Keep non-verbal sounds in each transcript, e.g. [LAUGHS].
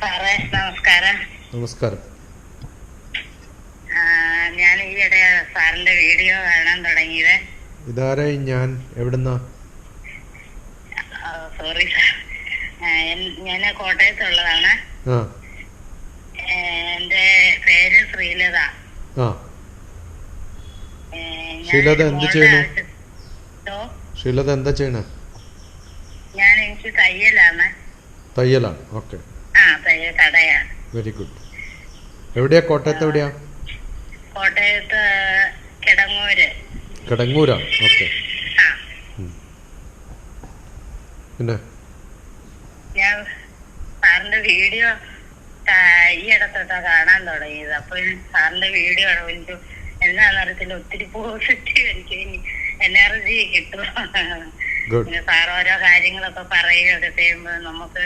സാറേ നമസ്കാരം. നമസ്കാരം. ഞാൻ ഈയിടെ സാറിന്റെ വീഡിയോ കാണാൻ തുടങ്ങിയത്. ഇതാരായി ഞാൻ? എവിടുന്ന? Sorry sir. ഞാൻ കോട്ടയത്തുള്ളതാണ്. എന്റെ പേര് ശ്രീലത. ശ്രീലത എന്ത്? ആവശ്യ- ഓ, എന്താ ചെയ്യണേ? ഞാൻ എനിക്ക് തയ്യലാണ്. തയ്യലാണ്. ഓക്കെ. വെരി ഗുഡ് എവിടെയാ? കോട്ടയത്ത് എവിടെയാ? കോട്ടയത്ത് കിടങ്ങൂര്. കിടങ്ങൂരാ? ഓക്കെ. പിന്നെ? ഞാൻ സാറിന്റെ വീഡിയോ ഈ ഇടത്തോട്ടാ കാണാൻ തുടങ്ങിയത്. അപ്പൊ സാറിന്റെ വീഡിയോ എനിക്ക് എന്നാന്നറിയത്തില്ല ഒത്തിരി പോസിറ്റീവ് എനിക്ക് എനർജി കിട്ടും. സാർ ഓരോ കാര്യങ്ങളൊക്കെ പറയുകയൊക്കെ ചെയ്യുമ്പോൾ നമുക്ക്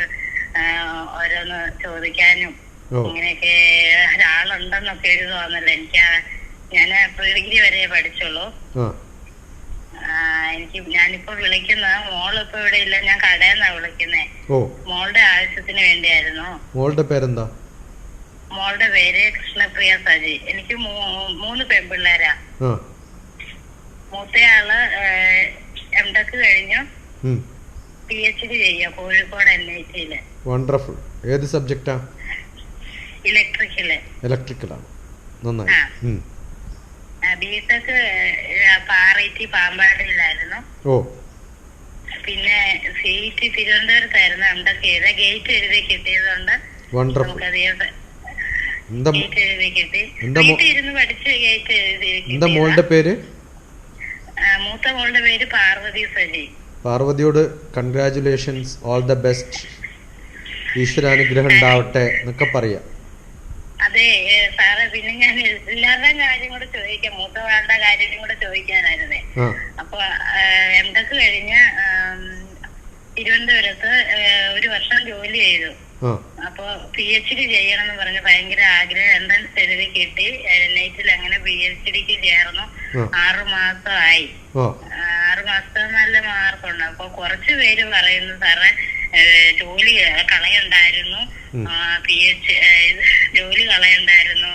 ഓരോന്ന് ചോദിക്കാനും ഇങ്ങനെയൊക്കെ ഒരാളുണ്ടെന്നൊക്കെ എഴുതുവാന്നല്ലോ. എനിക്ക് ഞാൻ പ്രീ ഡിഗ്രി വരെ പഠിച്ചുള്ളൂ. എനിക്ക് ഞാനിപ്പോ വിളിക്കുന്ന മോളിപ്പോ ഇവിടെ ഇല്ല ഞാൻ കടയെന്നാ വിളിക്കുന്നേ. ഓ. മോളുടെ ആവശ്യത്തിന് വേണ്ടിയായിരുന്നു. മോളുടെ പേരെന്താ? മോളുടെ പേര് കൃഷ്ണപ്രിയ സജി. എനിക്ക് മൂന്ന് പെൺപിള്ളേരാ. മൂത്തയാൾ എം ടെക് കഴിഞ്ഞു. പി എച്ച് ഡി ചെയ്യുക കോഴിക്കോട് എൻ ഐ ടിയിൽ. വണ്ടർഫുൾ ഏത് സബ്ജക്റ്റാ? ഇലക്ട്രിക്കൽ ഇലക്ട്രിക്കലാണ് നന്നായി. ആ. ഉം. ബി ടെക് പാറേറ്റി പാമ്പാടിയിലായിരുന്നു. ഓ. പിന്നെ സീറ്റ് തിരുവനന്തപുരത്തായിരുന്നു. എം ടെക് ഗേറ്റ് എഴുതി കിട്ടിയതുകൊണ്ട് എന്താ. മോളുടെ പേര്? മൂത്ത മോളുടെ പേര് പാർവതി സജി. പാർവതിയോട് കൺഗ്രാചുലേഷൻസ് ഓൾ ദ ബെസ്റ്റ് ഈശ്വരാനുഗ്രഹം ഉണ്ടാവട്ടെ എന്നൊക്കെ പറയാം. അതെ സാറെ പിന്നെ ഞാൻ എല്ലാവരുടെയും കാര്യം കൂടെ ചോദിക്കാം. മൂത്ത ആളുടെ കാര്യം കൂടെ ചോദിക്കാനായിരുന്നേ. അപ്പൊ എം ടെക് കഴിഞ്ഞ് തിരുവനന്തപുരത്ത് ഒരു വർഷം ജോലി ചെയ്തു. അപ്പൊ പി എച്ച് ഡി ചെയ്യണം എന്ന് പറഞ്ഞ് ഭയങ്കര ആഗ്രഹം. എൻട്രൻസ് എഴുതി കിട്ടി. നൈറ്റിൽ അങ്ങനെ പി എച്ച് ഡിക്ക് ചേർന്നു. ആറു മാസമായി. ആറു മാസത്തെ നല്ല മാർക്കുണ്ട്. അപ്പൊ കുറച്ച് പേര് പറയുന്നു സാറേ ജോലി കളയണ്ടായിരുന്നു. പി എച്ച് ജോലി കളയണ്ടായിരുന്നു.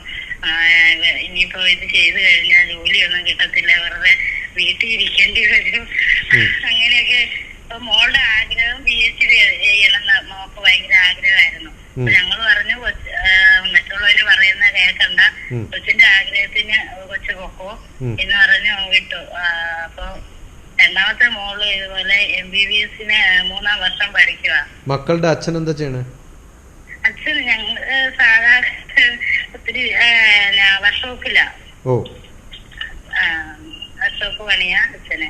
ഇനിയിപ്പോ ഇത് ചെയ്തു കഴിഞ്ഞാൽ ജോലിയൊന്നും കിട്ടത്തില്ല. വെറുതെ വീട്ടിൽ ഇരിക്കേണ്ടി വരും. അങ്ങനെയൊക്കെ ഇപ്പൊ മോളുടെ ആഗ്രഹം പി എച്ച് ഡി ചെയ്യണം മോക്ക് ഭയങ്കര ആഗ്രഹമായിരുന്നു. ഞങ്ങൾ പറഞ്ഞു മറ്റുള്ളവര് പറയുന്ന കേൾക്കണ്ട. കൊച്ചിന്റെ ആഗ്രഹത്തിന് കൊച്ചു പൊക്കോ എന്ന് പറഞ്ഞു വിട്ടു. അപ്പൊ രണ്ടാമത്തെ മോൾ ഇതുപോലെ എം ബി ബി എസിന് മൂന്നാം വർഷം പഠിക്കുക മക്കളുടെ അച്ഛൻ എന്താ ചെയ്യണേ? അച്ഛൻ ഞങ്ങൾ സാധാരണ ഒത്തിരി വർഷോപ്പില്ല ഓ. വർഷോപ്പ് പണിയാ അച്ഛന്.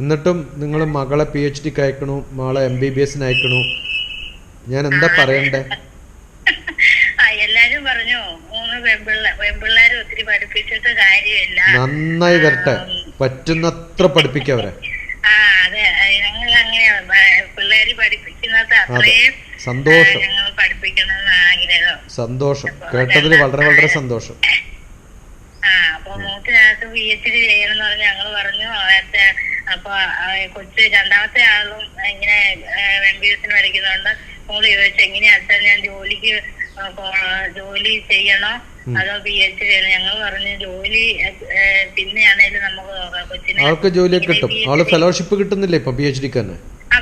എന്നിട്ടും നിങ്ങൾ മകളെ പി എച്ച് ഡിക്ക് അയക്കണു മകളെ എം ബി ബി എസിന് അയക്കണു. ഞാൻ എന്താ പറയണ്ടേ? എല്ലാരും പറഞ്ഞു മൂന്ന് പെൺപിള്ള പെൺപിള്ളേരെ ഒത്തിരി പഠിപ്പിച്ചിട്ട് കാര്യമില്ല. നന്നായി വരട്ടെ. പറ്റുന്നത്ര പഠിപ്പിക്കുക അവരെ. അതെ. സന്തോഷം. സന്തോഷം. കേട്ടതിൽ വളരെ വളരെ സന്തോഷം. ആ അപ്പൊ മൂത്തയാൾക്ക് പി എച്ച് ഡി ചെയ്യണം എന്ന് പറഞ്ഞ് ഞങ്ങൾ പറഞ്ഞു. അവത്തെ അപ്പൊ ആ, കൊച്ച് രണ്ടാമത്തെ ആളും ഇങ്ങനെ എം ബി എസിന് പഠിക്കുന്നതുകൊണ്ട് മോൾ ചോദിച്ചു എങ്ങനെയാ അച്ഛൻ ഞാൻ ജോലിക്ക് ജോലി ചെയ്യണോ? അതോ പി എച്ച് ഡി ഞങ്ങൾ പറഞ്ഞു ജോലി പിന്നെയാണേലും നമുക്ക് ആൾക്ക് ജോലിയൊക്കെ കിട്ടും. ആൾ ഫെലോഷിപ്പ് കിട്ടുന്നില്ലേ ഇപ്പൊ പി എച്ച് ഡിക്ക് തന്നെ? ആ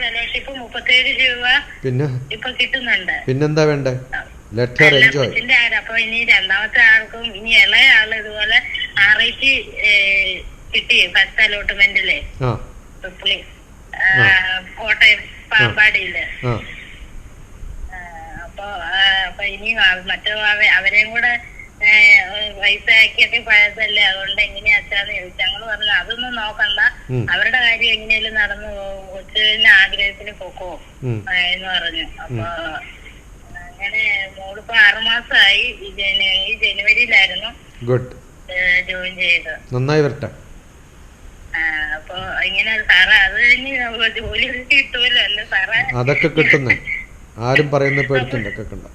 ഫെലോഷിപ്പ് മുപ്പത്തേഴ് രൂപ പിന്നെ? ഇപ്പൊ കിട്ടുന്നുണ്ട്. പിന്നെന്താ വേണ്ടേ? ലെറ്റർ എൻജോയ് അപ്പൊ ഇനി രണ്ടാമത്തെ ആൾക്കും ഇനി ഇളയ ആൾ ഇതുപോലെ ആർ ഐ ടി കിട്ടി ഫസ്റ്റ് അലോട്ട്മെന്റിലെ ആ. ട്രിപ്പിളി കോട്ടയം പാമ്പാടിയിൽ. ആ ആ, അപ്പൊ അപ്പൊ ഇനി മറ്റേ മറ്റു അവ- അവരെയും കൂടെ ആക്കിയൊക്കെ പഴയതല്ലേ? അതുകൊണ്ട് എങ്ങനെയാ അച്ഛാന്ന് ചോദിച്ചു. ഞങ്ങൾ പറഞ്ഞു അതൊന്നും നോക്കണ്ട. അവരുടെ കാര്യം എങ്ങനെയാലും നടന്നു പോകും. കൊച്ചിന്റെ ആഗ്രഹത്തിന് പൊക്കോ? എന്ന് പറഞ്ഞു. അപ്പൊ അങ്ങനെ മോളിപ്പോ ആറുമാസമായി ഈ ജന- ഈ ജനുവരിയിലായിരുന്നു ഗുഡ്. ജോയിൻ ചെയ്തത്. നന്നായി വരട്ടെ. ആ, അപ്പൊ ഇങ്ങനെ സാറേ അത് കഴിഞ്ഞ് ജോലി കിട്ടുമല്ലോ അല്ലേ സാറേ? അതൊക്കെ കിട്ടുന്നേ. ആരും പറയുന്ന പേടിക്കണ്ട കേൾക്കണ്ട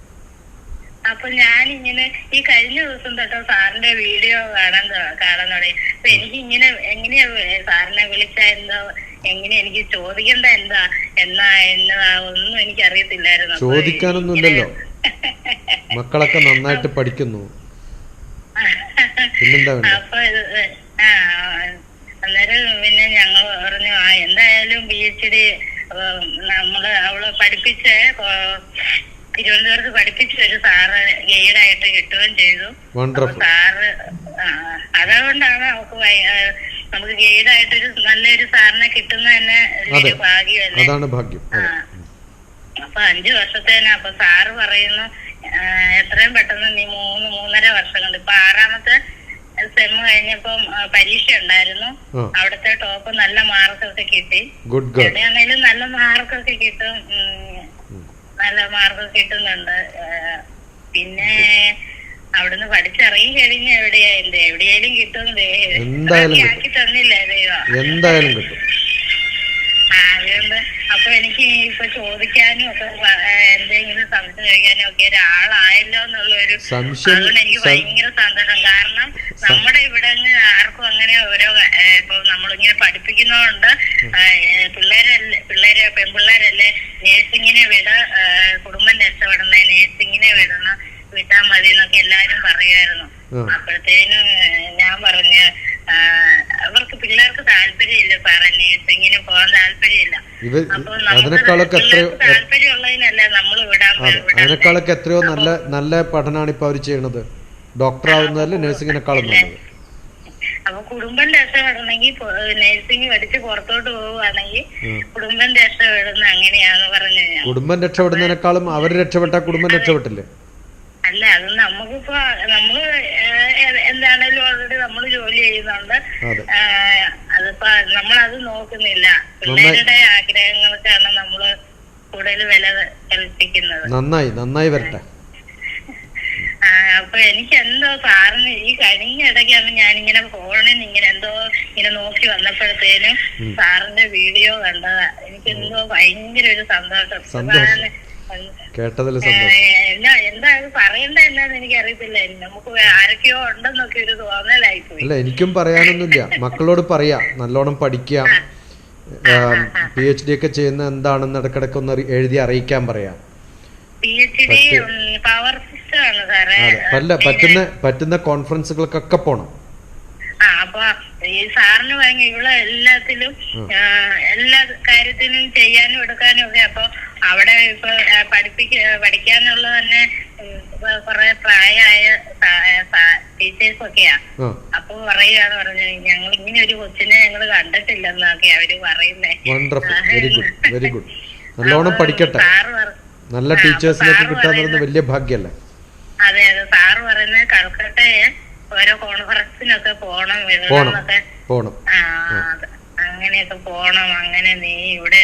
അപ്പൊ ഇങ്ങനെ ഈ കഴിഞ്ഞ ദിവസം തൊട്ട് സാറിന്റെ വീഡിയോ കാണാൻ കാണാൻ തുടങ്ങി. അപ്പൊ എനിക്ക് ഇങ്ങനെ എങ്ങനെയാ സാറിനെ വിളിച്ച എന്തോ എങ്ങനെ എനിക്ക് ചോദിക്കേണ്ട എന്താ എന്നാ എന്നതാ ഒന്നും എനിക്ക് അറിയത്തില്ലായിരുന്നു ചോദിക്കാനൊന്നും ഇല്ലല്ലോ. മക്കളൊക്കെ നന്നായിട്ട് പഠിക്കുന്നു. [LAUGHS] അപ്പൊ അന്നേരം പിന്നെ ഞങ്ങൾ പറഞ്ഞു ആ എന്തായാലും പി എച്ച് ഡി നമ്മൾ അവൾ പഠിപ്പിച്ച തിരുവനന്തപുരത്ത് പഠിപ്പിച്ച ഒരു സാറ് ഗൈഡായിട്ട് കിട്ടുകയും ചെയ്തു. സാറ് അതുകൊണ്ടാണ് നമുക്ക് നമുക്ക് ഗൈഡായിട്ട് ഒരു ഗൈഡായിട്ടൊരു നല്ലൊരു സാറിനെ കിട്ടുന്ന തന്നെ. ഒരു ഭാഗ്യമല്ലേ? ഭാഗ്യം. അപ്പൊ അഞ്ചു വർഷത്തേന അപ്പൊ സാറ് പറയുന്നു എത്രയും പെട്ടെന്ന് നീ മൂന്ന് മൂന്നര വർഷം കൊണ്ട് ഇപ്പൊ ആറാമത്തെ സെം കഴിഞ്ഞപ്പം പരീക്ഷ ഉണ്ടായിരുന്നു. അവിടുത്തെ ടോപ്പ് നല്ല മാർക്കൊക്കെ കിട്ടി. ഗുഡ് എവിടെയാണേലും നല്ല മാർക്കൊക്കെ കിട്ടും. നല്ല മാർക്ക് കിട്ടുന്നുണ്ട്. പിന്നെ അവിടുന്ന് പഠിച്ചിറങ്ങി കഴിഞ്ഞ എവിടെയാ എന്റെ എവിടെയായാലും കിട്ടും എന്തായാലും ആക്കി തന്നില്ലേ ദൈവം? എന്തായാലും കിട്ടും. ആ, അതുകൊണ്ട് അപ്പൊ എനിക്ക് ഇപ്പൊ ചോദിക്കാനും ഒക്കെ എന്തെങ്കിലും സംശയം ചോദിക്കാനും ഒക്കെ ഒരാളായല്ലോ എന്നുള്ള ഒരു അതുകൊണ്ട് എനിക്ക് ഭയങ്കര സന്തോഷം. കാരണം നമ്മുടെ ഇവിടെ അങ്ങ് ആർക്കും അങ്ങനെ ഓരോ ഇപ്പൊ നമ്മളിങ്ങനെ പഠിപ്പിക്കുന്നതുകൊണ്ട് പിള്ളേരല്ലേ പിള്ളേരെ പെൺപിള്ളേരല്ലേ നേഴ്സിങ്ങിനെ വിട കുടുംബം രക്ഷപ്പെടണേ നേഴ്സിങ്ങിനെ വിടണം വിട്ടാ മതി എന്നൊക്കെ എല്ലാരും പറയുമായിരുന്നു അപ്പോഴത്തേനും ഞാൻ പറഞ്ഞ അവർക്ക് പിള്ളേർക്ക് താല്പര്യമില്ല സാറേ നേഴ്സിങ്ങിന് പോകാൻ താല്പര്യമില്ല. അതിനേക്കാളൊക്കെ താല്പര്യമുള്ളതിനല്ല നമ്മൾ വിടാൻ അതിനേക്കാളൊക്കെ എത്രയോ നല്ല നല്ല പഠനമാണ് ഇപ്പൊ അവർ ചെയ്യണത്. ഡോക്ടർ ആവുന്നതല്ലേ നഴ്സിങ്ങിനേക്കാളും നല്ലത്. അപ്പൊ കുടുംബം രക്ഷപ്പെടണമെങ്കിൽ നഴ്സിംഗ് പഠിച്ച് പുറത്തോട്ട് പോവുകയാണെങ്കിൽ. കുടുംബം രക്ഷപ്പെടുന്ന അങ്ങനെയാന്ന് പറഞ്ഞു കുടുംബം രക്ഷപ്പെടുന്നതിനേക്കാളും അവർ രക്ഷപ്പെട്ട കുടുംബം രക്ഷപ്പെട്ടില്ലേ? അല്ല അത് നമുക്കിപ്പോ നമ്മൾ എന്താണേലും ഓൾറെഡി നമ്മൾ ജോലി ചെയ്യുന്നുണ്ട്. അതിപ്പോ നമ്മളത് നോക്കുന്നില്ല. പിള്ളേരുടെ ആഗ്രഹങ്ങൾക്കാണ് നമ്മൾ കൂടുതൽ വില കൽപ്പിക്കുന്നത്. നന്നായി നന്നായി വരട്ടെ. അപ്പൊ എനിക്ക് എന്തോ സാറിന് ഈ കഴിഞ്ഞ ഇടയ്ക്കാണ് ഞാനിങ്ങനെ ഫോണിൽ ഇങ്ങനെ എന്തോ ഇങ്ങനെ നോക്കി വന്നപ്പോഴത്തേനും സാറിന്റെ വീഡിയോ കണ്ടതാ. എനിക്ക് എന്തോ ഭയങ്കര ഒരു സന്തോഷം. കേട്ടതിൽ കേട്ടതിൽ അല്ല എനിക്കും പറയാനൊന്നുമില്ല. മക്കളോട് പറയാ. നല്ലോണം പഠിക്കുക പി എച്ച് ഡി ഒക്കെ ചെയ്യുന്ന എന്താണെന്ന് ഇടക്കിടക്ക് ഒന്ന് എഴുതി അറിയിക്കാൻ പറയാം. പി എച്ച് ഡി പവർ അതെ. പല്ല പറ്റുന്ന പറ്റുന്ന കോൺഫറൻസുകൾക്കൊക്കെ പോണം. ആ അപ്പൊ ഈ സാറിന് ഭയങ്കര ഇവിടെ എല്ലാത്തിലും എല്ലാ കാര്യത്തിനും ചെയ്യാനും എടുക്കാനും ഒക്കെ അപ്പൊ അവിടെ ഇപ്പൊ പഠിപ്പിക്ക പഠിക്കാന്നുള്ള തന്നെ കുറെ പ്രായമായ ടീച്ചേഴ്സ് ഒക്കെയാ അപ്പൊ പറയുകയാണ് പറഞ്ഞത് ഞങ്ങൾ ഇങ്ങനെ ഒരു കൊച്ചിനെ ഞങ്ങൾ കണ്ടിട്ടില്ലെന്നൊക്കെ അവർ പറയുന്നേ. വെരി ഗുഡ് വെരി ഗുഡ് നല്ലോണം പഠിക്കട്ടെ. നല്ല ടീച്ചേഴ്സിനൊക്കെ കിട്ടാന്ന് പറയുന്നത് വലിയ ഭാഗ്യല്ലേ അതെ അതെ സാറ് പറയുന്നത് കൽക്കട്ടയെ ഓരോ കോൺഫറൻസിനൊക്കെ പോണം വിവരങ്ങളൊക്കെ പോണം ആ, അങ്ങനെയൊക്കെ പോണം അങ്ങനെ നീ ഇവിടെ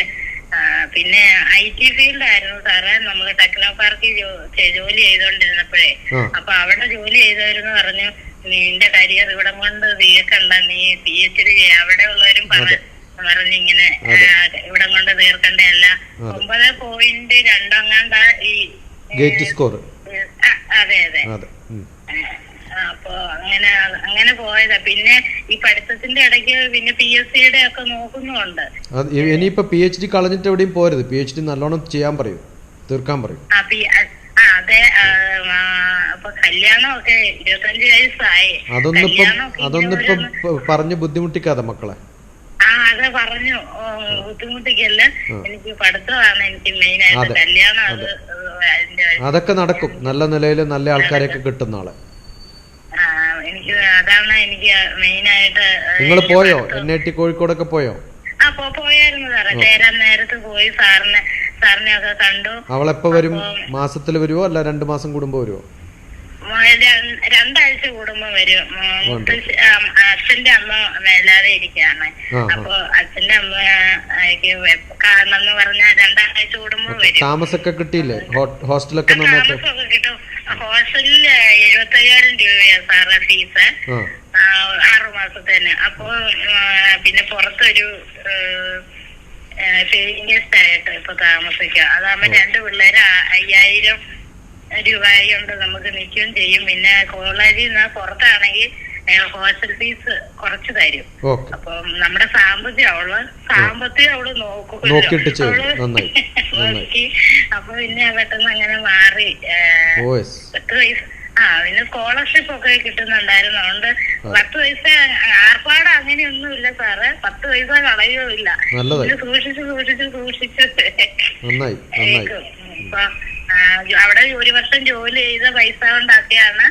പിന്നെ ഐ ടി ഫീൽഡ് ആയിരുന്നു സാറേ. നമ്മൾ ടെക്നോ പാർക്കിൽ ജോലി ചെയ്തോണ്ടിരുന്നപ്പോഴേ. അപ്പൊ അവിടെ ജോലി ചെയ്തവരെന്ന് പറഞ്ഞു നിന്റെ കരിയർ ഇവിടെ കൊണ്ട് തീർക്കണ്ട നീ പി എച്ച് ഡി അവിടെ ഉള്ളവരും പറ- പറഞ്ഞു ഇങ്ങനെ ഇവിടെ കൊണ്ട് തീർക്കണ്ടല്ല ഒമ്പത് പോയിന്റ് രണ്ടങ്ങാണ്ട ഈ ഗേറ്റ് സ്കോർ അതെ അതെ. അപ്പൊ അങ്ങനെ അങ്ങനെ പോയതാ. പിന്നെ ഈ പഠിത്തത്തിന്റെ ഇടയ്ക്ക് പിന്നെ പി എസ് സിയുടെ ഒക്കെ നോക്കുന്നുണ്ട്. ഇനിയിപ്പോ പി എച്ച് ഡി കളഞ്ഞിട്ട് എവിടെയും പോരുത് പി എച്ച് ഡി നല്ലോണം ചെയ്യാൻ പറയൂ. തീർക്കാൻ പറയൂ. അതെ അപ്പൊ ഇരുപത്തഞ്ച് വയസ്സായി. അതൊന്നിപ്പം അതൊന്നിപ്പം പറഞ്ഞ് ബുദ്ധിമുട്ടിക്കാതെ മക്കളെ. ആ അത് പറഞ്ഞു. ബുദ്ധിമുട്ടിക്കല്ല? എനിക്ക് പഠിത്തമാണ് എനിക്ക് മെയിൻ ആയിട്ട് അതെ, കല്യാണം അത് അതൊക്കെ നടക്കും. നല്ല നിലയിൽ നല്ല ആൾക്കാരെയൊക്കെ കിട്ടുന്ന ആൾ. എനിക്ക് അതാണ് എനിക്ക് മെയിൻ ആയിട്ട് നിങ്ങൾ പോയോ? എൻ ഐ ടി കോഴിക്കോടൊക്കെ പോയോ? ആ പോയായിരുന്നു സാറേ. ചേരാൻ നേരത്ത് പോയി. സാറിനെ സാറിനെ ഒക്കെ കണ്ടു. അവളെപ്പോ വരും? മാസത്തിൽ വരുവോ? അല്ല രണ്ടു മാസം കൂടുമ്പോ ര- രണ്ടാഴ്ച കൂടുമ്പോ വരും. അച്ഛന്റെ അമ്മ വേലാതെ ഇരിക്കുകയാണ്. അപ്പൊ അച്ഛന്റെ അമ്മ കാണണം എന്ന് പറഞ്ഞാൽ രണ്ടാഴ്ച കൂടുമ്പോ വരും. താമസമൊക്കെ കിട്ടിയില്ലേ? ഹോസ്റ്റലൊക്കെ താമസമൊക്കെ കിട്ടും. ഹോസ്റ്റലിൽ എഴുപത്തയ്യായിരം രൂപയാണ് സാറ് ഫീസ്. ആറു മാസത്തേന്. അപ്പൊ പിന്നെ പുറത്തൊരു ഗസ്റ്റ് ആയിട്ട് ഇപ്പൊ താമസിക്കുക. അതാകുമ്പോ രണ്ട് പിള്ളേര് അയ്യായിരം രൂപ കൊണ്ട് നമുക്ക് നിൽക്കുകയും ചെയ്യും. പിന്നെ കോളേജിൽ നിന്ന് പുറത്താണെങ്കിൽ ഹോസ്റ്റൽ ഫീസ് കുറച്ച് തരും. അപ്പൊ നമ്മുടെ സാമ്പത്തികം അവൾ സാമ്പത്തികം അവൾ നോക്കുമല്ലോ. [LAUGHS] നോക്കി. അപ്പൊ പിന്നെ പെട്ടെന്ന് അങ്ങനെ മാറി പത്ത് വയസ്സ് ആ പിന്നെ സ്കോളർഷിപ്പ് ഒക്കെ കിട്ടുന്നുണ്ടായിരുന്നു. അതുകൊണ്ട് പത്ത് പൈസ ആർപ്പാട് അങ്ങനെയൊന്നും ഇല്ല സാറ്. പത്ത് പൈസ പിന്നെ സൂക്ഷിച്ച് സൂക്ഷിച്ച് സൂക്ഷിച്ച് അവിടെ ഒരു വർഷം ജോലി ചെയ്ത പൈസ കൊണ്ടാക്കിയാണ്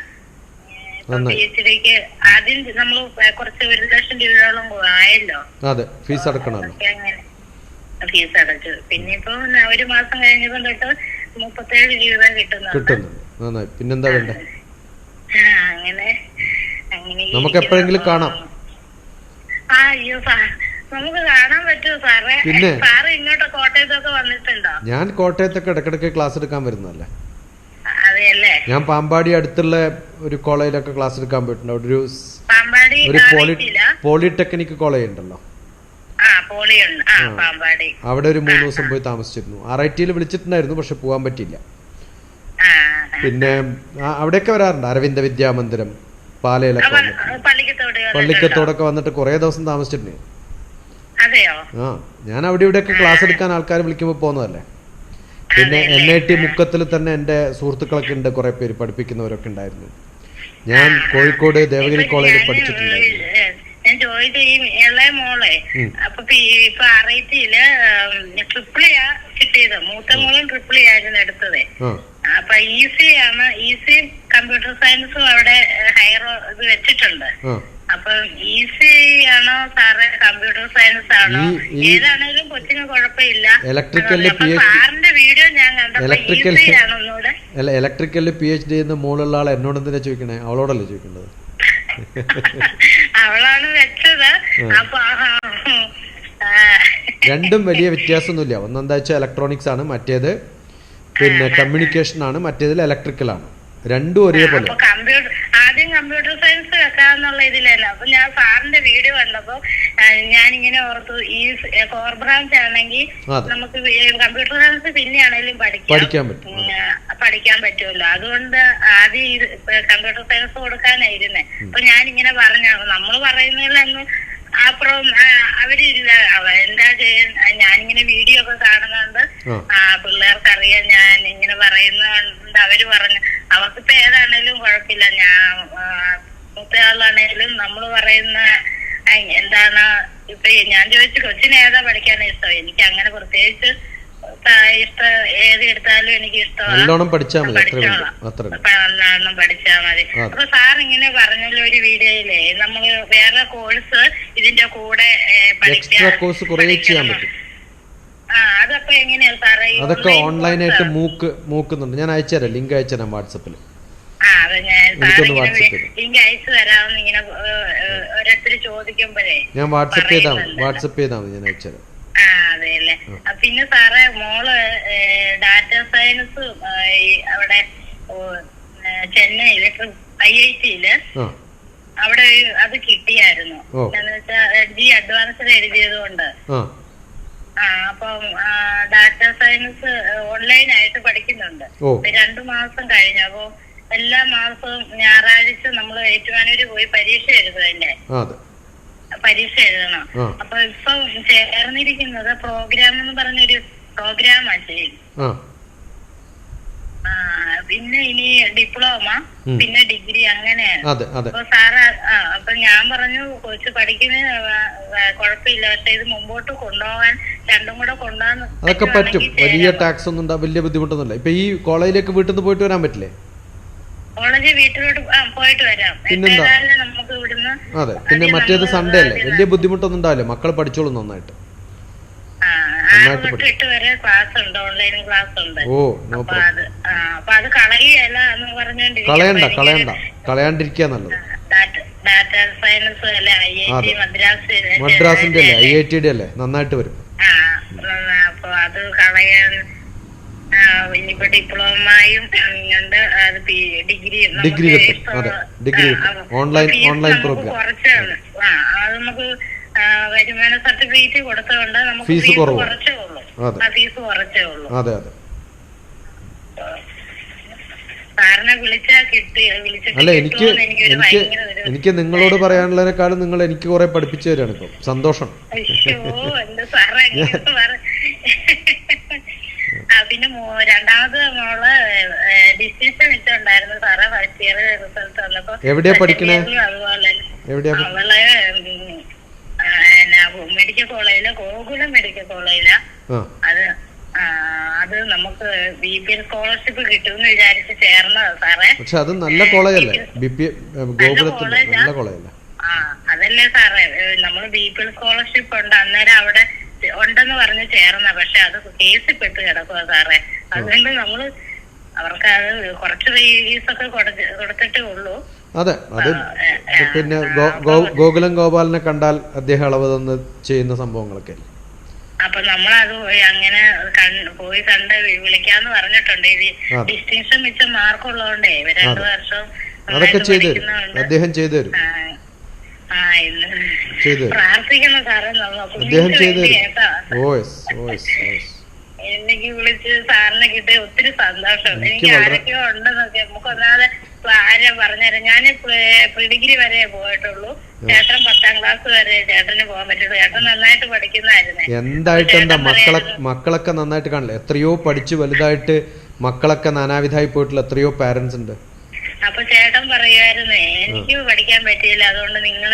ആദ്യം നമ്മൾ കുറച്ച് ഒരു ലക്ഷം രൂപയോളം ആയല്ലോ. അതെ ഫീസ് അടക്കണമല്ലോ. ഫീസ് അടച്ചു. പിന്നെ ഇപ്പൊ ഒരു മാസം കഴിഞ്ഞപ്പോ തൊട്ട് മുപ്പത്തേഴ് രൂപ കിട്ടുന്നു പിന്നെന്താ വേണ്ടേ? അങ്ങനെ അങ്ങനെ നമുക്ക് എപ്പോഴെങ്കിലും കാണാം. ആ അയ്യോ നമുക്ക് കാണാൻ പറ്റുമോ സാറേ? പിന്നെ? സാറ് ഇങ്ങോട്ട് കോട്ടയത്തൊക്കെ വന്നിട്ടുണ്ടോ? ഞാൻ കോട്ടയത്തൊക്കെ ഇടക്കിടക്ക് ക്ലാസ് എടുക്കാൻ വരുന്നതല്ലേ? അതെയല്ലേ? ഞാൻ പാമ്പാടി അടുത്തുള്ള ഒരു കോളേജിലൊക്കെ ക്ലാസ് എടുക്കാൻ പോയിട്ടുണ്ട്. അവിടെ ഒരു സ്- പാമ്പാടി ഒരു പോളി പോളിടെക്നിക് കോളേജ് ഉണ്ടല്ലോ ആ പോളിയുണ്ട് ആ പാമ്പാടി. അവിടെ ഒരു മൂന്ന് ദിവസം പോയി താമസിച്ചിരുന്നു. ആർ ഐ ടിയിൽ വിളിച്ചിട്ടുണ്ടായിരുന്നു പക്ഷെ പോകാൻ പറ്റിയില്ല. ആ പിന്നെ ആ, അവിടെയൊക്കെ വരാറുണ്ട്. അരവിന്ദ വിദ്യാമന്ദിരം പാലയിലൊക്കെ പള്ളിക്കത്തോട് പള്ളിക്കത്തോടൊക്കെ വന്നിട്ട് കുറേ ദിവസം താമസിച്ചിട്ടുണ്ട്. ആ ഞാൻ അവിടെ ഇവിടെയൊക്കെ ക്ലാസ് എടുക്കാൻ ആൾക്കാർ വിളിക്കുമ്പോൾ പോകുന്നതല്ലേ? പിന്നെ എൻ ഐ ടി മുക്കത്തിൽ തന്നെ എന്റെ സുഹൃത്തുക്കളൊക്കെ ഉണ്ട് കുറേ പേര് പഠിപ്പിക്കുന്നവരൊക്കെ ഉണ്ടായിരുന്നു. ഞാൻ കോഴിക്കോട് ദേവഗിരി കോളേജിൽ പഠിച്ചിട്ടുണ്ട് ഞാൻ ചോദിച്ചു ഈ ഇളയ മോളെ. അപ്പൊ ഇപ്പൊ ഈ- ട്രിപ്പിൾ ട്രിപ്പിളിയാ കിട്ടിയത്. മൂത്ത മോളും ട്രിപ്പിളി ആയിരുന്നു എടുത്തത്. അപ്പൊ ഈസി ആണ് ഈസി കമ്പ്യൂട്ടർ സയൻസും അവിടെ ഹയർ ഇത് വെച്ചിട്ടുണ്ട്. ആ. അപ്പൊ ഈസി ആണോ സാറേ കമ്പ്യൂട്ടർ സയൻസ് ആണോ കൊച്ചിന് കുഴപ്പമില്ല സാറിന്റെ വീഡിയോ ഞാൻ ഇലക്ട്രിക്കൽ- അല്ല ഇലക്ട്രിക്കലിൽ പി എച്ച് ഡി എന്ന് മുകളിലുള്ള ആൾ എന്നോട് എന്തിനാ ചോദിക്കണേ അവളോടല്ലേ ചോദിക്കേണ്ടത് അവളാണ് വെച്ചത് അപ്പൊ രണ്ടും വലിയ വ്യത്യാസമൊന്നുമില്ല ഒന്നെന്താ വെച്ചാൽ ഇലക്ട്രോണിക്സ് ആണ് മറ്റേത് പിന്നെ കമ്മ്യൂണിക്കേഷൻ ആണ് മറ്റേതിൽ ഇലക്ട്രിക്കൽ ആണ് രണ്ടും ഒരേപോലെ. കമ്പ്യൂട്ടർ ആദ്യം കമ്പ്യൂട്ടർ സയൻസ് വെക്കാന്നുള്ള ഇതിലല്ല. അപ്പൊ ഞാൻ സാറിന്റെ വീഡിയോ കണ്ടപ്പോ ഞാൻ ഞാനിങ്ങനെ ഓർത്തു ഈ കോർ ബ്രാഞ്ച് ആണെങ്കിൽ നമുക്ക് കമ്പ്യൂട്ടർ സയൻസ് പിന്നെയാണെങ്കിലും പഠിക്കാം. പഠിക്കാൻ പറ്റുമല്ലോ. അതുകൊണ്ട് ആദ്യം കമ്പ്യൂട്ടർ സയൻസ് കൊടുക്കാനായിരുന്നേ. അപ്പൊ ഞാനിങ്ങനെ പറഞ്ഞു നമ്മൾ പറയുന്നതിലൊന്നും അപ്പുറം അവർ അവരില്ല എന്താ ചെയ്യാൻ ഞാനിങ്ങനെ വീഡിയോ ഒക്കെ കാണുന്നുണ്ട്. ആ. ആ പിള്ളേർക്കറിയാം ഞാൻ ഇങ്ങനെ പറയുന്നുണ്ട്. അവർ പറഞ്ഞു അവർക്കിപ്പോ ഏതാണേലും കുഴപ്പമില്ല. ഞാൻ മൂത്തയാളാണേലും നമ്മൾ പറയുന്ന എന്താണ് ഇപ്പൊ ഞാൻ ചോദിച്ചു കൊച്ചിന് ഏതാ പഠിക്കാൻ ഇഷ്ടം? എനിക്ക് അങ്ങനെ പ്രത്യേകിച്ച് ഇഷ്ടം ഏത് എടുത്താലും എനിക്ക് ഇഷ്ടമാണ് നല്ലോണം പഠിച്ചാൽ മതി അത്ര വേണ്ട പഠിച്ചോളാം. അത്ര നല്ലോണം പഠിച്ചാ മതി. അപ്പൊ സാർ ഇങ്ങനെ പറഞ്ഞല്ലോ ഒരു വീഡിയോയിലേ നമ്മൾ വേറെ കോഴ്സ് ഇതിന്റെ കൂടെ എക്സ്ട്രാ കോഴ്സ് കുറേ ചെയ്യാൻ പറ്റും. അതൊക്കെ ഓൺലൈനായിട്ട് മൂക്ക് മൂക്കുന്നുണ്ട്. ഞാൻ അയച്ചുതരാം ലിങ്ക് അയച്ചുതരാം വാട്സപ്പിൽ ഞാൻ വാട്സപ്പ് ചെയ്താൽ മതി. വാട്സപ്പ് ചെയ്താൽ മതി ഞാൻ അയച്ചുതരാം. ആ അതെയല്ലേ. പിന്നെ സാറേ മോൾ ഡാറ്റ സയൻസ് അവിടെ ചെന്നൈയിൽ ഐ ഐ ടിയിൽ അവിടെ അത് കിട്ടിയായിരുന്നു. എന്താന്ന് വെച്ചാൽ ജി അഡ്വാൻസ്ഡ് എഴുതിയത് കൊണ്ട് ആ അപ്പം ഡാറ്റ സയൻസ് ഓൺലൈൻ ആയിട്ട് പഠിക്കുന്നുണ്ട്. രണ്ടു മാസം കഴിഞ്ഞു. അപ്പോ എല്ലാ മാസവും ഞായറാഴ്ച നമ്മൾ ഏറ്റുമാനൂര് പോയി പരീക്ഷ എഴുതുമല്ലേ ആ അതെ. പരീക്ഷ എഴുതണം. അപ്പൊ ഇപ്പൊ ചേർന്നിരിക്കുന്നത് പ്രോഗ്രാം എന്ന് പറഞ്ഞൊരു പ്രോഗ്രാമാ ചെയ്യും പിന്നെ ഇനി ഡിപ്ലോമ പിന്നെ ഡിഗ്രി അങ്ങനെയാണ് അപ്പൊ സാറ് അപ്പൊ ഞാൻ പറഞ്ഞു കൊച്ചു പഠിക്കുന്ന കുഴപ്പമില്ല. പക്ഷെ ഇത് മുമ്പോട്ട് കൊണ്ടുപോകാൻ രണ്ടും കൂടെ കൊണ്ടുപോകാൻ അതൊക്കെ പറ്റും. വലിയ ടാക്സ് ഒന്നും വലിയ ബുദ്ധിമുട്ടൊന്നുമില്ല ഇപ്പൊ ഈ കോളേജിലേക്ക് വീട്ടിൽ നിന്ന് പോയിട്ട് വരാൻ പറ്റില്ലേ? കോളേജ് വീട്ടിലോട്ട് പോയിട്ട് വരാം. പിന്നെന്താ? നമുക്ക് ഇവിടുന്ന് അതെ പിന്നെ മറ്റേത് സൺഡേ അല്ലേ? വലിയ ബുദ്ധിമുട്ടൊന്നും ഉണ്ടാവില്ല. മക്കൾ പഠിച്ചോളും നന്നായിട്ട്. ഓ നോ കളയണ്ട കളയണ്ട. കളയാണ്ടിരിക്കുക നല്ലത്. മദ്രാസിന്റെ അല്ലേ? ഐ ഐ ടിയുടെ അല്ലേ? നന്നായിട്ട് വരും. അത് കളയാൻ ഇനിയിപ്പോ ഡിപ്ലോമയും ഉണ്ട് അത് degree degree degree. Online- online programme. കുറച്ച് ആ അത് നമുക്ക് വരുമാന സർട്ടിഫിക്കറ്റ് കൊടുത്തതുകൊണ്ട് നമുക്ക് ഫീസ് കുറച്ചേ ഉള്ളൂ. ഫീസ് കുറച്ചേ ഉള്ളൂ. അതെ അതെ. അല്ല എനിക്ക് എനിക്ക് എനിക്ക് നിങ്ങളോട് പറയാനുള്ളതിനേക്കാളും നിങ്ങൾ എനിക്ക് കുറെ പഠിപ്പിച്ചു തരാണ് ഇപ്പം. സന്തോഷം [LAUGHS] അയ്യോ എന്റെ സാറേ അങ്ങനെയൊന്നും പറ ആ പിന്നെ രണ്ടാമത് മോൾ ഡിസ്റ്റൻസ് വെച്ചുണ്ടായിരുന്നു സാറേ ഫസ്റ്റ് ഇയർ റിസൾട്ട് വന്നപ്പോ എവിടെയാ പഠിക്കണേ? അതുപോലെ എവിടെയാ അവൾ മെഡിക്കൽ കോളേജിൽ ഗോകുലം മെഡിക്കൽ കോളേജിലാ. അത് അത് നമുക്ക് ബി പി എൽ സ്കോളർഷിപ്പ് കിട്ടുമെന്ന് വിചാരിച്ച് ചേർന്നതാ സാറേ. പക്ഷെ അത് നല്ല കോളേജല്ലേ? B P ഗോകുലത്തിന്റെ? നല്ല കോളേജല്ലേ? ആ അതല്ലേ സാറേ നമ്മൾ ബി പി എൽ സ്കോളർഷിപ്പ് ഉണ്ട്. അന്നേരം അവിടെ ഉണ്ടെന്ന് പറഞ്ഞ് ചേർന്ന പക്ഷെ അത് കേസിൽ പെട്ട് കിടക്കുക സാറേ. അതുകൊണ്ട് നമ്മൾ അവർക്ക് അത് കുറച്ച് ഫീസൊക്കെ കൊടുത്തിട്ടേ ഉള്ളൂ. അതെ അത് പിന്നെ ഗോകുലം ഗോപാലിനെ കണ്ടാൽ അദ്ദേഹം അളവ് തന്ന് ചെയ്യുന്ന സംഭവങ്ങളൊക്കെ അപ്പൊ നമ്മളത് പോയി അങ്ങനെ പോയി കണ്ട് വിളിക്കാന്ന് പറഞ്ഞിട്ടുണ്ട്. ഇത്. ഡിസ്റ്റിങ്ഷൻ വെച്ച മാർക്ക് ഉള്ളതുകൊണ്ടേ രണ്ടു വർഷം അതൊക്കെ ചെയ്തു അദ്ദേഹം ചെയ്തു തരും. ചെയ്തു. അദ്ദേഹം ചെയ്തു എനിക്ക് വിളിച്ച് സാറിനെ കിട്ടിയ ഒത്തിരി സന്തോഷം. എനിക്ക് എനിക്ക് വളരെ- ആരൊക്കെയോ ഉണ്ടെന്നൊക്കെ നമുക്ക് ഒന്നാമത് ഇപ്പൊ ആരാ പറഞ്ഞുതരാം. ഞാൻ പ്രിഡിഗ്രി വരെ പോയിട്ടുള്ളൂ. ചേട്ടൻ പത്താം ക്ലാസ് വരെ ചേട്ടന് പോകാൻ പറ്റുള്ളൂ ചേട്ടൻ നന്നായിട്ട് പഠിക്കുന്നതായിരുന്നേ. എന്തായിട്ട് എന്താ മക്കളെ മക്കളൊക്കെ നന്നായിട്ട് കാണില്ല? എത്രയോ പഠിച്ചു വലുതായിട്ട് മക്കളൊക്കെ നാനാവിധായി പോയിട്ടുള്ള എത്രയോ പാരന്റ്സ് ഉണ്ട്. അപ്പൊ ചേട്ടൻ പറയുമായിരുന്നേ എനിക്ക് പഠിക്കാൻ പറ്റിയില്ല. അതുകൊണ്ട് നിങ്ങൾ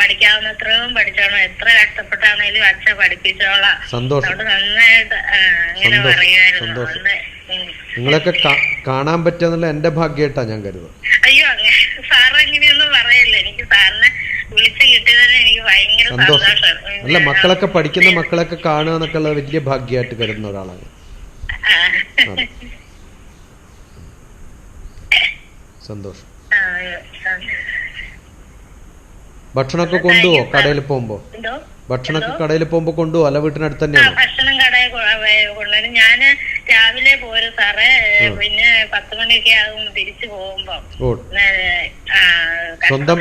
പഠിക്കാവുന്നത്രയും പഠിച്ചോണം എത്ര കഷ്ടപ്പെട്ടാണേലും അച്ഛൻ പഠിപ്പിച്ചോളാം. അതുകൊണ്ട് നന്നായിട്ട് അങ്ങനെ പറയുമായിരുന്നു. നിങ്ങളൊക്കെ കാണാൻ പറ്റുന്നുള്ള എന്റെ ഭാഗ്യമായിട്ടാ ഞാൻ കരുതുന്നത്. അയ്യോ സാറ് അങ്ങനെയൊന്നും പറയല്ലേ. എനിക്ക് സാറിനെ വിളിച്ചു കിട്ടിയതിന് എനിക്ക് ഭയങ്കര സന്തോഷം. സന്തോഷം. അല്ല മക്കളൊക്കെ പഠിക്കുന്ന മക്കളൊക്കെ കാണുക എന്നൊക്കെ ഉള്ളത് വലിയ ഭാഗ്യമായിട്ട് കരുതുന്ന ഒരാളാണ് ആ. അതെ. സന്തോഷം. ഭക്ഷണമൊക്കെ കൊണ്ടുപോവോ? കടയിൽ പോകുമ്പോ? ഭക്ഷണമൊക്കെ കടയിൽ പോകുമ്പോ കൊണ്ടുപോവോ? അല്ല വീട്ടിനടുത്ത് തന്നെയാണ്? ഭക്ഷണം കടയിൽ കൊണ്ടുവരും. ഞാൻ രാവിലെ പോരും സാറേ. പിന്നെ പത്ത് മണിയൊക്കെ ആകും തിരിച്ചു പോകുമ്പോ. സ്വന്തം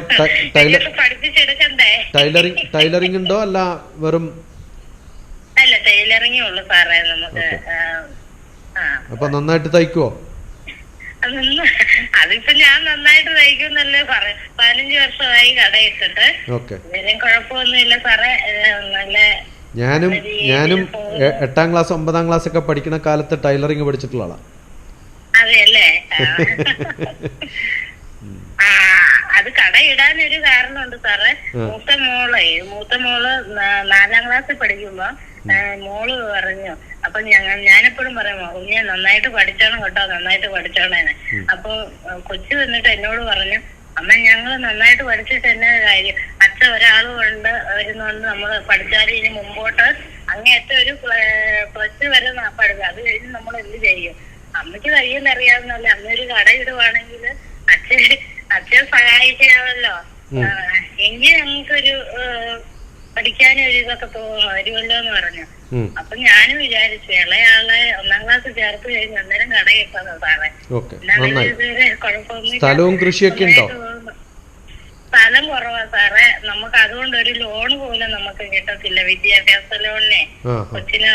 പഠിപ്പിച്ചെടുക്കണ്ടേ? ടൈലറിങ് ടൈലറിംഗ് ഉണ്ടോ? അല്ല വെറും അല്ല ടൈലറിങ്ങേ ഉള്ളു സാറേ നമുക്ക്. അപ്പൊ നന്നായിട്ട് തയ്ക്കുവോ? അതിപ്പോ ഞാൻ നന്നായിട്ട് തയ്ക്കുന്നല്ലേ പറ പതിനഞ്ച് വർഷമായി കടയിട്ടിട്ട്. ഇതുവരെയും കുഴപ്പമൊന്നുമില്ല സാറേ. നല്ല ഞാനും ഞാനും എട്ടാം ക്ലാസ് ഒമ്പതാം ക്ലാസ് ഒക്കെ പഠിക്കുന്ന കാലത്ത് ടൈലറിംഗ് പഠിച്ചിട്ടുള്ള ആളാ. അതെയല്ലേ? ആ. ആ അത് കടയിടാൻ ഒരു കാരണമുണ്ട് സാറേ. മൂത്ത മോളെ മൂത്ത മോൾ നാലാം ക്ലാസ്സിൽ പഠിക്കുമ്പോ മോൾ പറഞ്ഞു. അപ്പൊ ഞങ്ങൾ ഞാനെപ്പോഴും പറയാം ഉണ്ണിയെ നന്നായിട്ട് പഠിച്ചോണം കേട്ടോ നന്നായിട്ട് പഠിച്ചോണേന്ന്. അപ്പൊ കൊച്ചു വന്നിട്ട് എന്നോട് പറഞ്ഞു അമ്മ ഞങ്ങൾ നന്നായിട്ട് പഠിച്ചിട്ട് എന്നാ കാര്യം? അച്ഛൻ ഒരാളും ഉണ്ട് വരുന്നോണ്ട് നമ്മൾ പഠിച്ചാലും ഇനി മുമ്പോട്ട് അങ്ങേറ്റം ഒരു പ്ലസ് ടു വരെ പഠിക്കുക അത് കഴിഞ്ഞ് നമ്മൾ എന്ത് ചെയ്യും? അമ്മയ്ക്ക് കഴിയുന്ന അറിയാവുന്നല്ലേ അമ്മ ഒരു കട ഇടുവാണെങ്കിൽ അച്ഛൻ അച്ഛൻ സഹായിക്കാമല്ലോ എങ്കിൽ ഞങ്ങൾക്കൊരു പഠിക്കാനും ഒരു ഇതൊക്കെ വരുമല്ലോ എന്ന് പറഞ്ഞു അപ്പൊ ഞാനും വിചാരിച്ചു ഇളയാളെ ഒന്നാം ക്ലാസ് ചേർത്ത് കഴിഞ്ഞ് അന്നേരം കട കിട്ടുന്നത് സാറേ ഇതുവരെ സ്ഥലവും കൃഷിയൊക്കെ ഉണ്ടോ? സ്ഥലം കുറവാ സാറേ. നമുക്ക് അതുകൊണ്ട് ഒരു ലോൺ പോലും നമുക്ക് കിട്ടത്തില്ല. വിദ്യാഭ്യാസ ലോണിനെ കൊച്ചിന്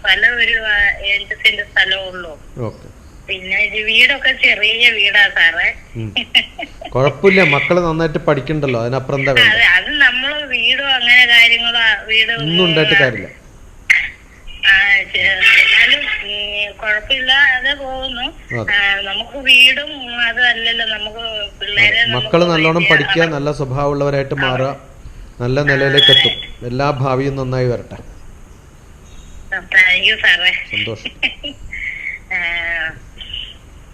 സ്ഥലം ഒരു ഏഴ് സെന്റ് സ്ഥലമുള്ളൂ പിന്നെ വീടൊക്കെ ചെറിയ വീടാ സാറേ. കുഴപ്പമില്ല. മക്കൾ നന്നായിട്ട് പഠിക്കണ്ടല്ലോ. അതിനപ്പുറം അതെ വീടും അങ്ങനെ കാര്യങ്ങളോ വീട് ഒന്നും ഉണ്ടായിട്ട് കാര്യമില്ല. എന്നാലും കുഴപ്പമില്ലാതെ പോകുന്നു. നമുക്ക് വീടും അതല്ലല്ലോ നമുക്ക് പിള്ളേരെ മക്കൾ നല്ലോണം പഠിക്കുക നല്ല സ്വഭാവമുള്ളവരായിട്ട് മാറുക നല്ല നിലയിലേക്ക് എത്തും. എല്ലാ ഭാവിയും നന്നായി വരട്ടെ. സന്തോഷം. [LAUGHS]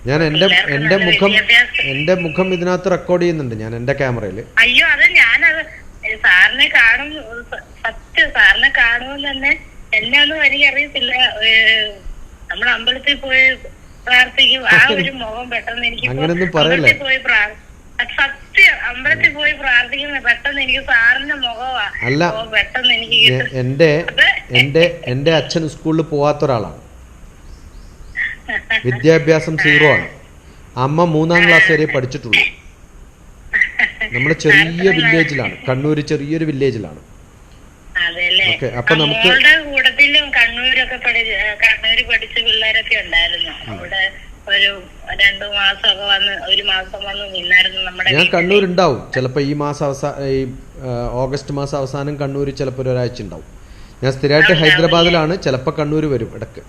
ഞാൻ എന്റെ എന്റെ മുഖം എന്റെ മുഖം ഇതിനകത്ത് റെക്കോർഡ് ചെയ്യുന്നുണ്ട് ഞാൻ എന്റെ ക്യാമറയിൽ. അയ്യോ അത് ഏ, സാറിനെ കാണും സത്യം സാറിനെ കാണുമ്പോൾ തന്നെ എന്നെ ഒന്നും എനിക്കറിയത്തില്ല നമ്മൾ അമ്പലത്തിൽ പോയി പ്രാർത്ഥിക്കും. ആ ഒരു മുഖം പെട്ടെന്ന് എനിക്ക്. അമ്പലത്തിൽ പോയി സത്യം. അമ്പലത്തിൽ പോയി പ്രാർത്ഥിക്കുന്ന പെട്ടെന്ന് എനിക്ക് സാറിന്റെ മുഖമാ പെട്ടെന്ന് എനിക്ക് എന്റെ എന്റെ എന്റെ അച്ഛൻ സ്കൂളിൽ പോവാത്ത ഒരാളാണ്. വിദ്യാഭ്യാസം [LAUGHS] സീറോ ആണ്. അമ്മ മൂന്നാം ക്ലാസ് വരെ പഠിച്ചിട്ടുള്ളൂ. നമ്മൾ ചെറിയ വില്ലേജിലാണ് കണ്ണൂർ ചെറിയൊരു വില്ലേജിലാണ് ഓക്കേ, അപ്പൊ നമുക്ക് കൂട്ടത്തിലും കണ്ണൂരൊക്കെ കണ്ണൂര് പഠിച്ച പിള്ളേരൊക്കെ ഉണ്ടായിരുന്നു. അവിടെ ഒരു രണ്ടു മാസമൊക്കെ വന്ന് ഒരു മാസം വന്ന് നിന്നായിരുന്നു നമ്മുടെ ഞാൻ കണ്ണൂർ ഉണ്ടാവും ചിലപ്പോൾ ഈ മാസം അവസാന ഈ ഓഗസ്റ്റ് മാസം അവസാനം കണ്ണൂർ ചിലപ്പോൾ ഒരാഴ്ച ഉണ്ടാവും. ഞാൻ സ്ഥിരമായിട്ട് ഹൈദരാബാദിലാണ്. ചിലപ്പോൾ കണ്ണൂർ വരും ഇടയ്ക്ക്.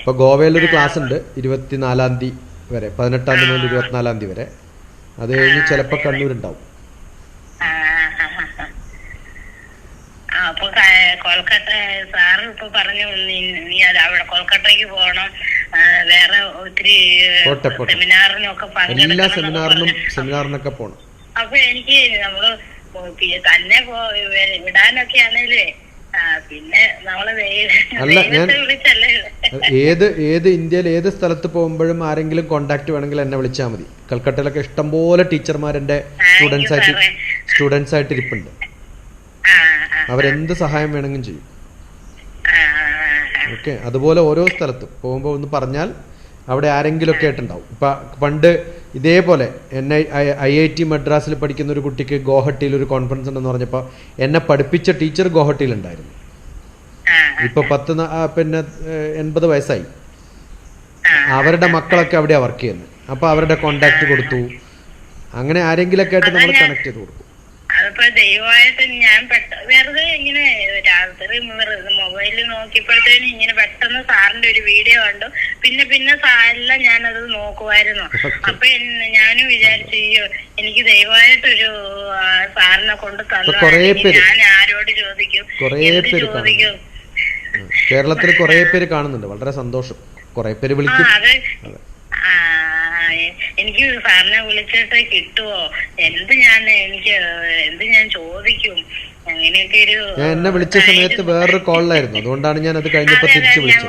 ഇപ്പൊ ഗോവയിലൊരു ക്ലാസ് ഉണ്ട് ഇരുപത്തിനാലാം തീയതി വരെ. പതിനെട്ടാം തീയതി മുതൽ ഇരുപത്തിനാലാം തീയതി വരെ. അത് കഴിഞ്ഞ് ചെലപ്പോ. ആ, അപ്പൊ കൊൽക്കത്ത സാറ് ഇപ്പൊ പറഞ്ഞു നീ അത് അവിടെ കൊൽക്കട്ടയ്ക്ക് പോകണം വേറെ ഒത്തിരി. സെമിനാറിനൊക്കെ എല്ലാ സെമിനാറിനും. സെമിനാറിനൊക്കെ പോണം അപ്പൊ എനിക്ക് നമ്മൾ തന്നെ വിടാനൊക്കെ ആണേലേ ആ, പിന്നെ നമ്മൾ ദൈവ- അല്ല, ഞാൻ- ഏത് ഏത് ഇന്ത്യയിൽ ഏത് സ്ഥലത്ത് പോകുമ്പോഴും ആരെങ്കിലും കോണ്ടാക്ട് വേണമെങ്കിൽ എന്നെ വിളിച്ചാൽ മതി. കൽക്കട്ടയിലൊക്കെ ഇഷ്ടംപോലെ ടീച്ചർമാർ എന്റെ സ്റ്റുഡൻസ് ആയിട്ട് സാറേ. സ്റ്റുഡൻസ് ആയിട്ട് ഇരിപ്പുണ്ട്. അവരെന്ത് സഹായം വേണമെങ്കിലും ചെയ്യും. ഓക്കെ അതുപോലെ ഓരോ സ്ഥലത്തും പോകുമ്പോൾ ഒന്ന് പറഞ്ഞാൽ അവിടെ ആരെങ്കിലും ഒക്കെ ആയിട്ടുണ്ടാവും. ഇപ്പം പണ്ട് ഇതേപോലെ എന്നെ ഐ ഐ ടി മദ്രാസിൽ പഠിക്കുന്ന ഒരു കുട്ടിക്ക് ഗോഹട്ടിയിൽ ഒരു കോൺഫറൻസ് ഉണ്ടെന്ന് പറഞ്ഞപ്പോൾ എന്നെ പഠിപ്പിച്ച ടീച്ചർ ഗോഹട്ടിയിൽ ഇപ്പോൾ പത്ത് പിന്നെ എൺപത് വയസ്സായി. അവരുടെ മക്കളൊക്കെ അവിടെ വർക്ക് ചെയ്യുന്നത് അപ്പൊ അവരുടെ കോണ്ടാക്ട് കൊടുത്തു. അങ്ങനെ ആരെങ്കിലൊക്കെ ആയിട്ട് നമ്മൾ കണക്ട് ചെയ്ത് കൊടുക്കും. അതിപ്പോ ദൈവമായിട്ട് ഞാൻ വെറുതെ ഇങ്ങനെ രാത്രി മൊബൈലിൽ നോക്കിയപ്പോഴത്തേനും ഇങ്ങനെ പെട്ടെന്ന് സാറിന്റെ ഒരു വീഡിയോ കണ്ടു. പിന്നെ പിന്നെ സാറെല്ലാം ഞാനത് നോക്കുമായിരുന്നു. അപ്പൊ ഞാനും വിചാരിച്ചു അയ്യോ എനിക്ക് ദൈവമായിട്ടൊരു സാറിനെ കൊണ്ട് തന്നു ഞാൻ ആരോട് ചോദിക്കും? എന്ത് ചോദിക്കും. കേരളത്തിൽ കുറേ പേര് കാണുന്നുണ്ട്. വളരെ സന്തോഷം. കുറേ പേര് വിളിക്കും. എനിക്ക് സാറിനെ വിളിച്ചിട്ട് കിട്ടുവോ? എന്ത് ഞാൻ എനിക്ക് എന്ത് ഞാൻ ചോദിക്കും? അങ്ങനെയൊക്കെ ഒരു എന്നെ വിളിച്ച സമയത്ത് വേറൊരു കോളിലായിരുന്നു. അതുകൊണ്ടാണ് ഞാൻ അത് കഴിഞ്ഞപ്പോ തിരിച്ചു വിളിച്ചത്.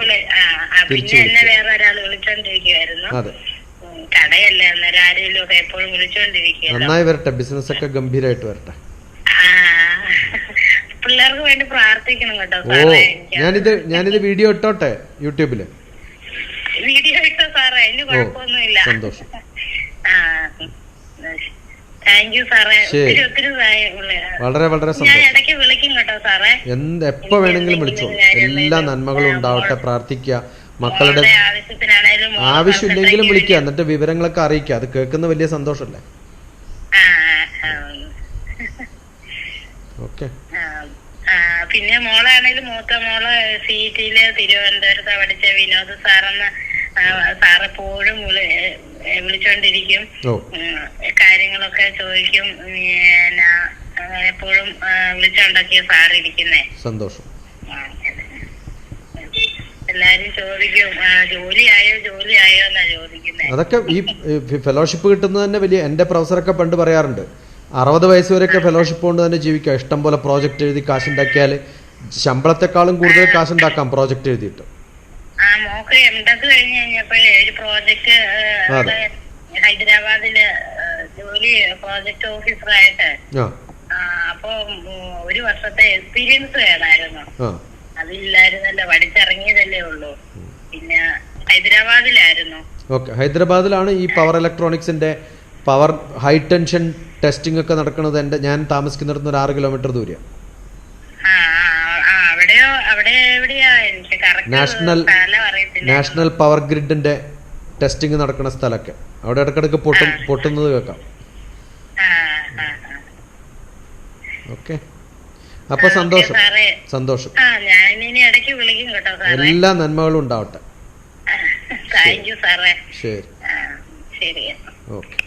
പിന്നെ എന്നെ വേറെ ഒരാൾ വിളിച്ചോണ്ടിരിക്കുവായിരുന്നു. കടയല്ലേ അന്നേരം ആരെങ്കിലും എപ്പോഴും വിളിച്ചോണ്ടിരിക്കുക നന്നായി വരട്ടെ. ബിസിനസ് ഒക്കെ ഗംഭീരമായിട്ട് വരട്ടെ. പിള്ളേർക്ക് വേണ്ടി പ്രാർത്ഥിക്കണം കേട്ടോ. ഓ സാറേ എനിക്ക് ഞാനിത് ഞാനിത് വീഡിയോ ഇട്ടോട്ടെ യൂട്യൂബിൽ. വീഡിയോ ഇട്ടോ സാറേ അതിന് കുഴപ്പമൊന്നുമില്ല. സന്തോഷം. ആ താങ്ക് യു സാറേ. ശരി. ഒത്തിരി ഒത്തിരി ഉള്ള- വളരെ വളരെ ഞാൻ സന്തോഷം. ഇടയ്ക്ക് വിളിക്കും കേട്ടോ സാറേ. എന്ത് എപ്പോ വേണമെങ്കിലും വിളിച്ചോ. എല്ലാ നന്മകളും ഉണ്ടാവട്ടെ പ്രാർത്ഥിക്ക മക്കളുടെ മോളുടെ ആവശ്യത്തിനാണേലും മോൾ ആവശ്യമില്ലെങ്കിലും വിളിക്കുക എന്നിട്ട് വിവരങ്ങളൊക്കെ അറിയിക്കുക. അത് കേൾക്കുന്ന വലിയ സന്തോഷമല്ലേ? ആ, ആ, ഓക്കെ. ആ, പിന്നെ മോളാണേലും മൂത്ത മോൾ സി ടിയിൽ തിരുവനന്തപുരത്ത് പഠിച്ച. വിനോദ് സാറെന്ന് സാറ് എപ്പോഴും വിളിച്ചോണ്ടിരിക്കും. കാര്യങ്ങളൊക്കെ ചോദിക്കും. എപ്പോഴും വിളിച്ചോണ്ടൊക്കെയാ സാർ ഇരിക്കുന്നേ സന്തോഷം. എല്ലാരും ചോദിക്കും ജോലിയായോ ജോലിയായോ എന്നാ ചോദിക്കുന്നേ. അതൊക്കെ ഈ ഫെലോഷിപ്പ് കിട്ടുന്നത് തന്നെ വലിയ എന്റെ പ്രൊഫസറൊക്കെ പണ്ട് പറയാറുണ്ട്. അറുപത് വയസ്സ് വരെയൊക്കെ ഫെലോഷിപ്പ് കൊണ്ട് തന്നെ ജീവിക്കാം ഇഷ്ടം പോലെ പ്രോജക്റ്റ് എഴുതി കാശുണ്ടാക്കിയാൽ ശമ്പളത്തെക്കാളും കൂടുതൽ കാശുണ്ടാക്കാം പ്രോജക്റ്റ് എഴുതിയിട്ട്. ഹൈദരാബാദിൽ ജോലി പ്രോജക്ട് ഓഫീസറായിട്ട് അപ്പൊ ഒരു വർഷത്തെ എക്സ്പീരിയൻസ് വേണമായിരുന്നു ആ. അതില്ലായിരുന്നല്ലോ പഠിച്ചിറങ്ങിയതല്ലേ ഉള്ളൂ. പിന്നെ ഹൈദരാബാദിലായിരുന്നു. ഓക്കെ. ഹൈദരാബാദിലാണ് ഈ പവർ ഇലക്ട്രോണിക്സിന്റെ പവർ ഹൈ ടെൻഷൻ ടെസ്റ്റിംഗ് ഒക്കെ നടക്കുന്നത് എന്റെ ഞാൻ താമസിക്കുന്നിടത്ത് ഒരു ആറ് കിലോമീറ്റർ ദൂരെയാണ് നാഷണൽ നാഷണൽ പവർ ഗ്രിഡിന്റെ ടെസ്റ്റിംഗ് നടക്കുന്ന സ്ഥലമൊക്കെ. അവിടെ ഇടക്കിടക്ക് പൊട്ടും പൊട്ടുന്നത് കേൾക്കാം. ഓക്കെ. അപ്പൊ സന്തോഷം. സന്തോഷം. എല്ലാ നന്മകളും ഉണ്ടാവട്ടെ. ശരി. ഓക്കെ.